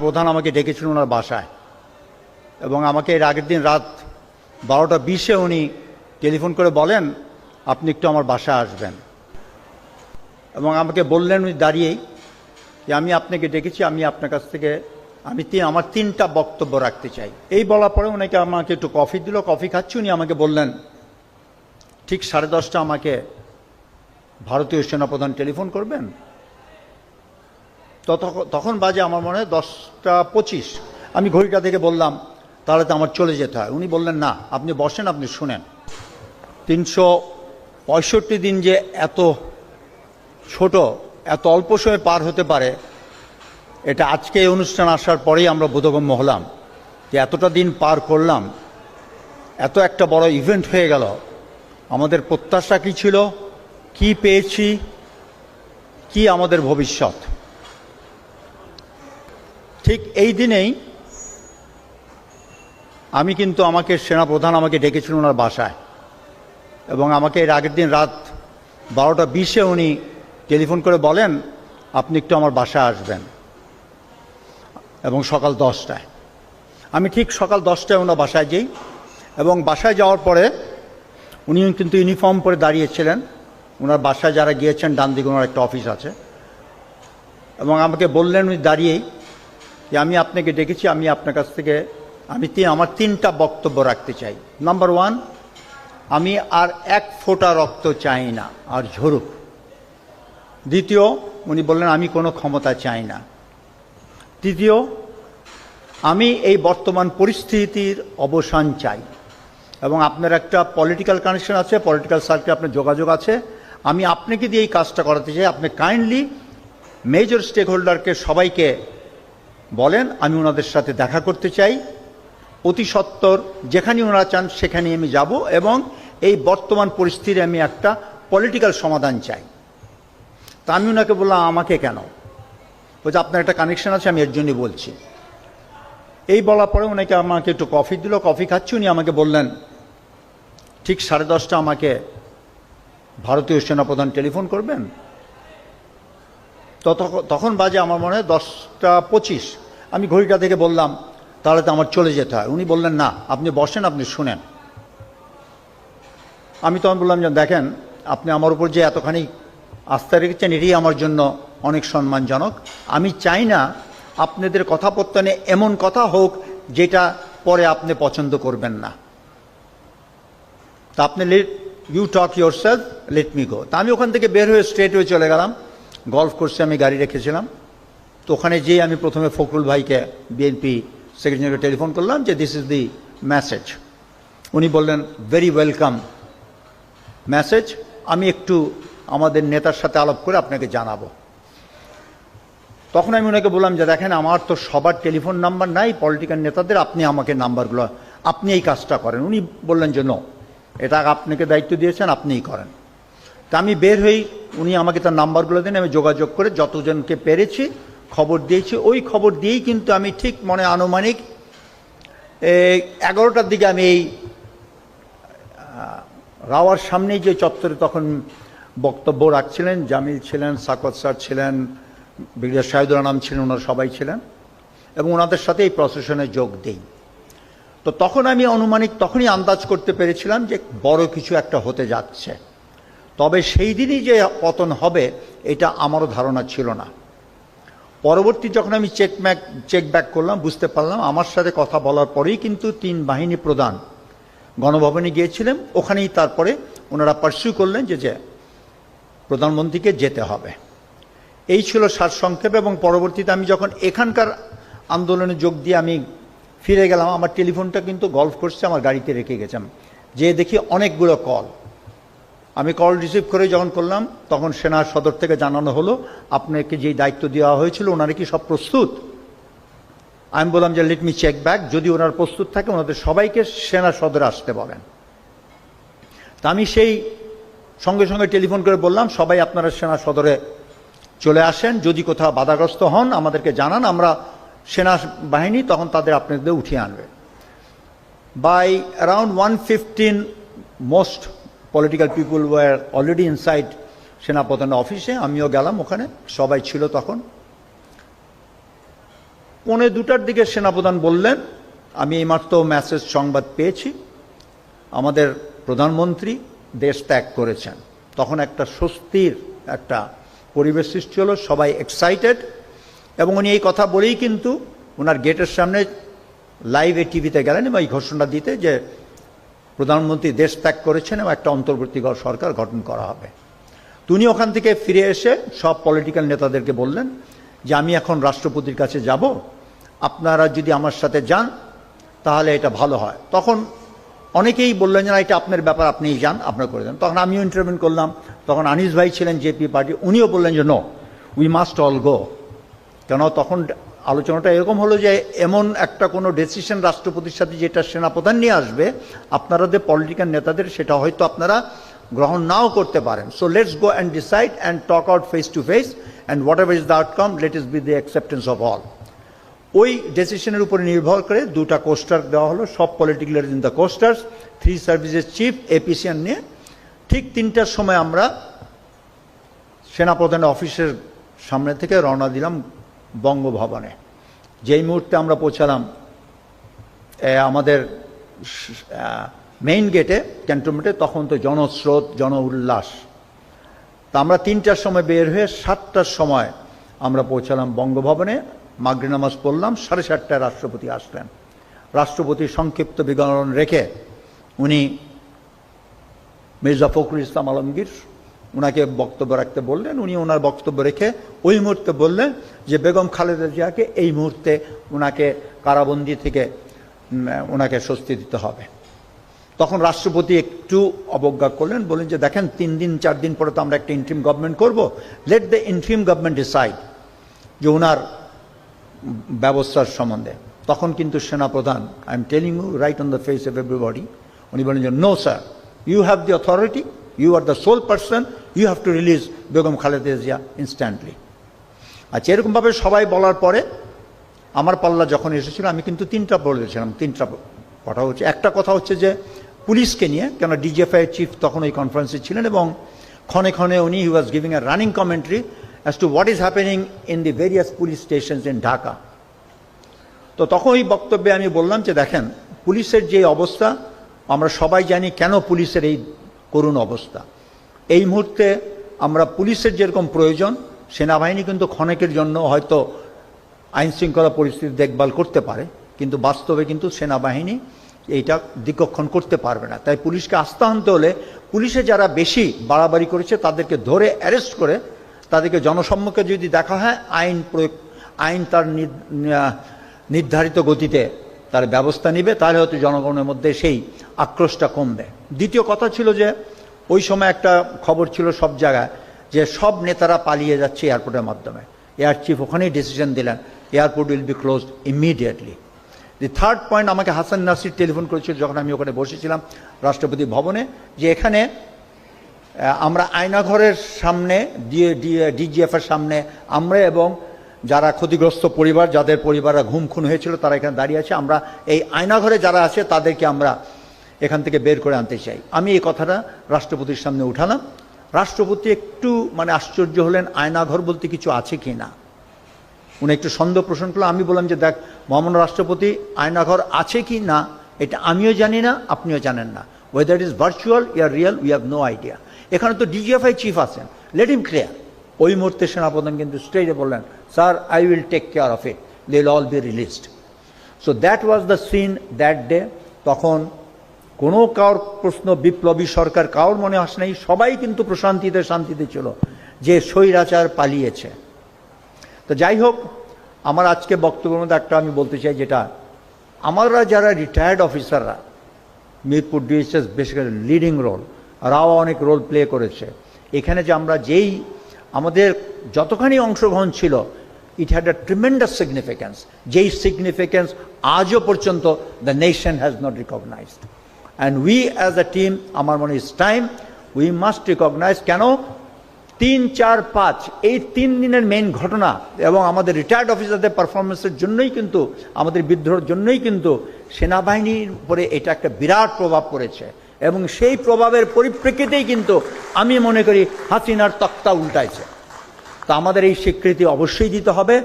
প্রধান আমাকে ডেকেছিলেন ওনার বাসায়। এবং আমাকে এর আগের দিন রাত বারোটা বিশে উনি টেলিফোন করে বলেন, আপনি একটু আমার বাসায় আসবেন। এবং আমাকে বললেন উনি দাঁড়িয়েই যে, আমি আপনাকে ডেকেছি, আমি আপনার কাছ থেকে, আমি তিন, আমার তিনটা বক্তব্য রাখতে চাই। এই বলার পরে উনাকে আমাকে একটু কফি দিল, কফি খাচ্ছি, উনি আমাকে বললেন, ঠিক সাড়ে দশটা আমাকে ভারতীয় সেনাপ্রধান টেলিফোন করবেন? তখন- বাজে আমার মনে হয় দশটা পঁচিশ। আমি ঘড়িটা থেকে বললাম, তাহলে তো আমার চলে যেতে হয়। উনি বললেন, না, আপনি বসেন, আপনি শুনেন। তিনশো পঁয়ষট্টি দিন যে এত ছোট, এত অল্প সময়ে পার হতে পারে, এটা আজকে এই অনুষ্ঠান আসার পরেই আমরা বোধগম্য হলাম যে এতটা দিন পার করলাম, এত একটা বড় ইভেন্ট হয়ে গেল। আমাদের প্রত্যাশা কি ছিল? কি পেয়েছি? কি আমাদের ভবিষ্যৎ? ঠিক এই দিনেই আমি কিন্তু আমাকে সেনাপ্রধান আমাকে ডেকেছিলেন ওনার বাসায়। এবং আমাকে এর আগের দিন রাত বারোটা বিশে উনি টেলিফোন করে বলেন, আপনি একটু আমার বাসায় আসবেন। এবং সকাল দশটায়। আমি ঠিক সকাল দশটায় ওনার বাসায় যাই এবং বাসায় যাওয়ার পরে উনি কিন্তু ইউনিফর্ম পরে দাঁড়িয়েছিলেন। ওনার বাসায় যারা গিয়েছেন, ডান দিকে ওনার একটা অফিস আছে। এবং আমাকে বললেন উনি দাঁড়িয়েই যে আমি আপনাকে ডেকেছি, আমি আপনার কাছ থেকে, আমি আমার তিনটা বক্তব্য রাখতে চাই। নাম্বার ওয়ান আমি আর এক ফোঁটা রক্ত চাই না, আর ঝরুক। দ্বিতীয়, উনি বললেন, আমি কোনো ক্ষমতা চাই না। তৃতীয়, আমি এই বর্তমান পরিস্থিতির অবসান চাই। এবং আপনার একটা পলিটিক্যাল কানেকশন আছে পলিটিক্যাল সার্কেল আপনার যোগাযোগ আছে। আমি আপনাকে দিয়ে এই কাজটা করাতে চাই। আপনি কাইন্ডলি মেজর স্টেক হোল্ডারকে সবাইকে বলেন, আমি ওনাদের সাথে দেখা করতে চাই। অতি সত্বর যেখানে ওনারা চান সেখানে আমি যাব এবং এই বর্তমান পরিস্থিতির আমি একটা পলিটিক্যাল সমাধান চাই। তা আমি ওনাকে বললাম, আমাকে কেন? বলছে, আপনার একটা কানেকশন আছে, আমি এর জন্যই বলছি। এই বলার পরে ওনাকে আমাকে একটু কফি দিল কফি খাচ্ছি, উনি আমাকে বললেন, ঠিক সাড়ে দশটা আমাকে ভারতীয় সেনাপ্রধান টেলিফোন করবেন? তখন বাজে আমার মনে হয় দশটা পঁচিশ। আমি ঘড়িটা থেকে বললাম, তাহলে তো আমার চলে যেতে হয়। উনি বললেন, না, আপনি বসেন, আপনি শুনেন। আমি তখন বললাম, যে দেখেন, আপনি আমার উপর যে এতখানি আস্থা রেখেছেন, এটাই আমার জন্য অনেক সম্মানজনক। আমি চাই না আপনাদের কথাপত্তনে এমন কথা হোক, যেটা পরে আপনি পছন্দ করবেন না। তা আপনি let you talk yourself let me go তা আমি ওখান থেকে বের হয়ে স্ট্রেট হয়ে চলে গেলাম। গল্ফ কোর্সে আমি গাড়ি রেখেছিলাম। তো ওখানে যেয়ে আমি প্রথমে ফখরুল ভাইকে বিএনপি সেক্রেটারিকে টেলিফোন করলাম যে দিস ইজ দি মেসেজ উনি বললেন ভেরি ওয়েলকাম মেসেজ আমি একটু আমাদের নেতার সাথে আলাপ করে আপনাকে জানাব। তখন আমি ওনাকে বললাম যে, দেখেন, আমার তো সবার টেলিফোন নাম্বার নাই পলিটিক্যাল নেতাদের, আপনি আমাকে নাম্বারগুলো আপনি এই কাজটা করেন। উনি বললেন যে নো এটা আপনাকে দায়িত্ব দিয়েছেন, আপনিই করেন। তা আমি বের হই, উনি আমাকে তার নাম্বারগুলো দেন, আমি যোগাযোগ করে যতজনকে পেরেছি খবর দিয়েছি। ওই খবর দিয়েই কিন্তু আমি ঠিক মনে আনুমানিক এগারোটার দিকে আমি এই রাওয়ার সামনেই যে চত্বরে তখন বক্তব্য রাখছিলেন, জামিল ছিলেন, সাকত স্যার ছিলেন ব্রিগেডিয়ার শাহিদুল আনাম ছিলেন, ওনারা সবাই ছিলেন, এবং ওনাদের সাথে এই প্রসেশনে যোগ দেই। তো তখন আমি আনুমানিক তখনই আন্দাজ করতে পেরেছিলাম যে বড় কিছু একটা হতে যাচ্ছে। তবে সেই দিনই যে পতন হবে, এটা আমারও ধারণা ছিল না। পরবর্তী যখন আমি চেক ম্যাক চেক ব্যাক করলাম, বুঝতে পারলাম, আমার সাথে কথা বলার পরেই কিন্তু তিন বাহিনী প্রধান গণভবনে গিয়েছিলেন। ওখানেই তারপরে ওনারা পার্সিউ করলেন যে যে প্রধানমন্ত্রীকে যেতে হবে। এই ছিল সারসংক্ষেপ এবং পরবর্তীতে আমি যখন এখানকার আন্দোলনে যোগ দিয়ে আমি ফিরে গেলাম, আমার টেলিফোনটা কিন্তু গল্ফ করছে আমার গাড়িতে রেখে গেছিলাম যে দেখি অনেকগুলো কল আমি কল রিসিভ করে যখন করলাম, তখন সেনা সদর থেকে জানানো হলো, আপনাকে যেই দায়িত্ব দেওয়া হয়েছিল, ওনারা কি সব প্রস্তুত? আমি বললাম যে লেট মি চেক ব্যাক যদি ওনার প্রস্তুত থাকে, ওনাদের সবাইকে সেনা সদরে আসতে বলেন। তা আমি সেই সঙ্গে সঙ্গে টেলিফোন করে বললাম, সবাই আপনারা সেনা সদরে চলে আসেন, যদি কোথাও বাধাগ্রস্ত হন, আমাদেরকে জানান, আমরা সেনা বাহিনী তখন তাদের আপনাদের উঠিয়ে আনবে। By around one fifteen most political people were already inside সেনাপ্রধান অফিসে আমিও গেলাম ওখানে, সবাই ছিল তখন। পৌনে দুটার দিকে সেনাপ্রধান বললেন, আমি এইমাত্র মেসেজ সংবাদ পেয়েছি, আমাদের প্রধানমন্ত্রী দেশ ত্যাগ করেছেন। তখন একটা স্বস্তির একটা পরিবেশ সৃষ্টি হলো, সবাই এক্সাইটেড এবং উনি এই কথা বলেই কিন্তু ওনার গেটের সামনে লাইভে টিভিতে গেলেন এবং এই ঘোষণা দিতে যে প্রধানমন্ত্রী দেশ ত্যাগ করেছেন এবং একটা অন্তর্বর্তী সরকার গঠন করা হবে। তিনি ওখান থেকে ফিরে এসে সব পলিটিক্যাল নেতাদেরকে বললেন যে, আমি এখন রাষ্ট্রপতির কাছে যাব। আপনারা যদি আমার সাথে যান, তাহলে এটা ভালো হয়। তখন অনেকেই বললেন যে, না, এটা আপনার ব্যাপার, আপনিই যান, আপনার করে দেন। তখন আমিও ইন্টারভিউ করলাম। তখন আনিস ভাই ছিলেন জেপি পার্টি, উনিও বললেন যে no we must all go কেন? তখন আলোচনাটা এরকম হলো যে এমন একটা কোনো ডেসিশন রাষ্ট্রপতির সাথে যেটা সেনাপ্রধান নিয়ে আসবে, আপনারা যে পলিটিক্যাল নেতাদের সেটা হয়তো আপনারা গ্রহণ নাও করতে পারেন। So let's go and decide and talk out face to face and whatever is the outcome let this be the acceptance of all ওই ডেসিশনের উপরে নির্ভর করে দুটা কোস্টার দেওয়া হলো, সব political in the coasters three services chief এপিসিয়ান নিয়ে ঠিক তিনটার সময় আমরা সেনাপ্রধানের অফিসের সামনে থেকে রওনা দিলাম বঙ্গভবনে। যেই মুহূর্তে আমরা পৌঁছালাম আমাদের মেইন গেটে ক্যান্টনমেন্টে তখন তো জনস্রোত জন উল্লাস তা আমরা তিনটার সময় বের হয়ে সাতটার সময় আমরা পৌঁছালাম বঙ্গভবনে। মাগরি নামাজ পড়লাম, সাড়ে সাতটায় রাষ্ট্রপতি আসলেন। রাষ্ট্রপতি সংক্ষিপ্ত বিবরণ রেখে উনি মির্জা ফখরুল ইসলাম আলমগীর ওনাকে বক্তব্য রাখতে বললেন, উনি ওনার বক্তব্য রেখে ওই মুহূর্তে বললেন যে বেগম খালেদা জিয়াকে এই মুহূর্তে ওনাকে কারাবন্দি থেকে ওনাকে স্বস্তি দিতে হবে। তখন রাষ্ট্রপতি একটু অবজ্ঞা করলেন বলেন যে দেখেন, তিন দিন, চার দিন পরে তো আমরা একটা ইন্ট্রিম গভর্নমেন্ট করব। Let the interim government decide যে ওনার ব্যবস্থার সম্বন্ধে। তখন কিন্তু সেনাপ্রধান I am telling you right on the face of everybody উনি বলেন যে no sir you have the authority you are the sole person you have to release Begum Khaleda Zia instantly আচ্ছা এরকমভাবে সবাই বলার পরে আমার পাল্লা যখন এসেছিল, আমি কিন্তু তিনটা বলেছিলাম তিনটা কথা হচ্ছে। একটা কথা হচ্ছে যে, পুলিশকে নিয়ে, কেন ডিজিএফআই চিফ তখন ওই কনফারেন্সে ছিলেন এবং ক্ষণে ক্ষণে উনি he was giving a running commentary as to what is happening in the various police stations in Dhaka তো তখন ওই বক্তব্যে আমি বললাম যে, দেখেন, পুলিশের যে অবস্থা, আমরা সবাই জানি কেন পুলিশের এই করুণ অবস্থা। এই মুহূর্তে আমরা পুলিশের যেরকম প্রয়োজন, সেনাবাহিনী কিন্তু ক্ষণেকের জন্য হয়তো আইন শৃঙ্খলা পরিস্থিতি দেখভাল করতে পারে, কিন্তু বাস্তবে কিন্তু সেনাবাহিনী এইটা দিকক্ষণ করতে পারবে না। তাই পুলিশকে আস্থা আনতে হলে পুলিশে যারা বেশি বাড়াবাড়ি করেছে, তাদেরকে ধরে অ্যারেস্ট করে তাদেরকে জনসম্মুখে যদি দেখা হয়, আইন প্রয়োগ আইন তার নির্ধারিত গতিতে তার ব্যবস্থা নিবে, তাহলে হয়তো জনগণের মধ্যে সেই আক্রোশটা কমবে। দ্বিতীয় কথা ছিল যে, ওই সময় একটা খবর ছিল সব জায়গায় যে সব নেতারা পালিয়ে যাচ্ছে এয়ারপোর্টের মাধ্যমে। এয়ার চিফ ওখানেই ডিসিশন দিলেন, airport will be closed immediately the third point আমাকে হাসান নাসির টেলিফোন করেছিল যখন আমি ওখানে বসেছিলাম রাষ্ট্রপতি ভবনে, যে এখানে আমরা আয়নাঘরের সামনে ডিজিএফ এর সামনে, আমরা এবং যারা ক্ষতিগ্রস্ত পরিবার, যাদের পরিবাররা ঘুম খুন হয়েছিল, তারা এখানে দাঁড়িয়ে আছে। আমরা এই আয়নাঘরে যারা আছে, তাদেরকে আমরা এখান থেকে বের করে আনতে চাই। আমি এই কথাটা রাষ্ট্রপতির সামনে উঠালাম। রাষ্ট্রপতি একটু মানে আশ্চর্য হলেন, আয়নাঘর বলতে কিছু আছে কি না? উনি একটু সন্দেহ পোষণ করল আমি বললাম যে, দেখ, মহামান্য রাষ্ট্রপতি, আয়নাঘর আছে কি না? এটা আমিও জানি না, আপনিও জানেন না। Whether is virtual or real we have no idea এখানে তো ডিজিএফআই চিফ আছেন। লেট ইম ক্লিয়ার ওই মুহূর্তে সেনাপ্রধান কিন্তু স্টেজে বললেন sir I will take care of it they all be released so that was the scene that day তখন কোনো কারোর প্রশ্ন, বিপ্লবী সরকার কারোর মনে আসে নাই, সবাই কিন্তু প্রশান্তিতে শান্তিতে ছিল যে স্বৈরাচার পালিয়েছে। তো যাই হোক, আমার আজকে বক্তব্যের মধ্যে একটা আমি বলতে চাই, যেটা আমরা যারা রিটায়ার্ড অফিসাররা Mirpur DSS basically leading role রাও অনেক রোল প্লে করেছে। এখানে যে আমরা যেই আমাদের যতখানি অংশগ্রহণ ছিল it had a tremendous significance যেই সিগনিফিক্যান্স আজও পর্যন্ত the nation has not recognised and we as a team আমার মনে this time we must recognise কেন? তিন, চার, পাঁচ, এই তিন দিনের মেইন ঘটনা এবং আমাদের রিটায়ার্ড অফিসারদের পারফরমেন্সের জন্যই কিন্তু, আমাদের বিদ্রোহের জন্যই কিন্তু সেনাবাহিনীর উপরে এটা একটা বিরাট প্রভাব পড়েছে। এবং সেই প্রভাবের পরিপ্রেক্ষিতেই কিন্তু আমি মনে করি হাসিনার তক্তা উল্টাইছে। তা আমাদের এই স্বীকৃতি অবশ্যই দিতে হবে।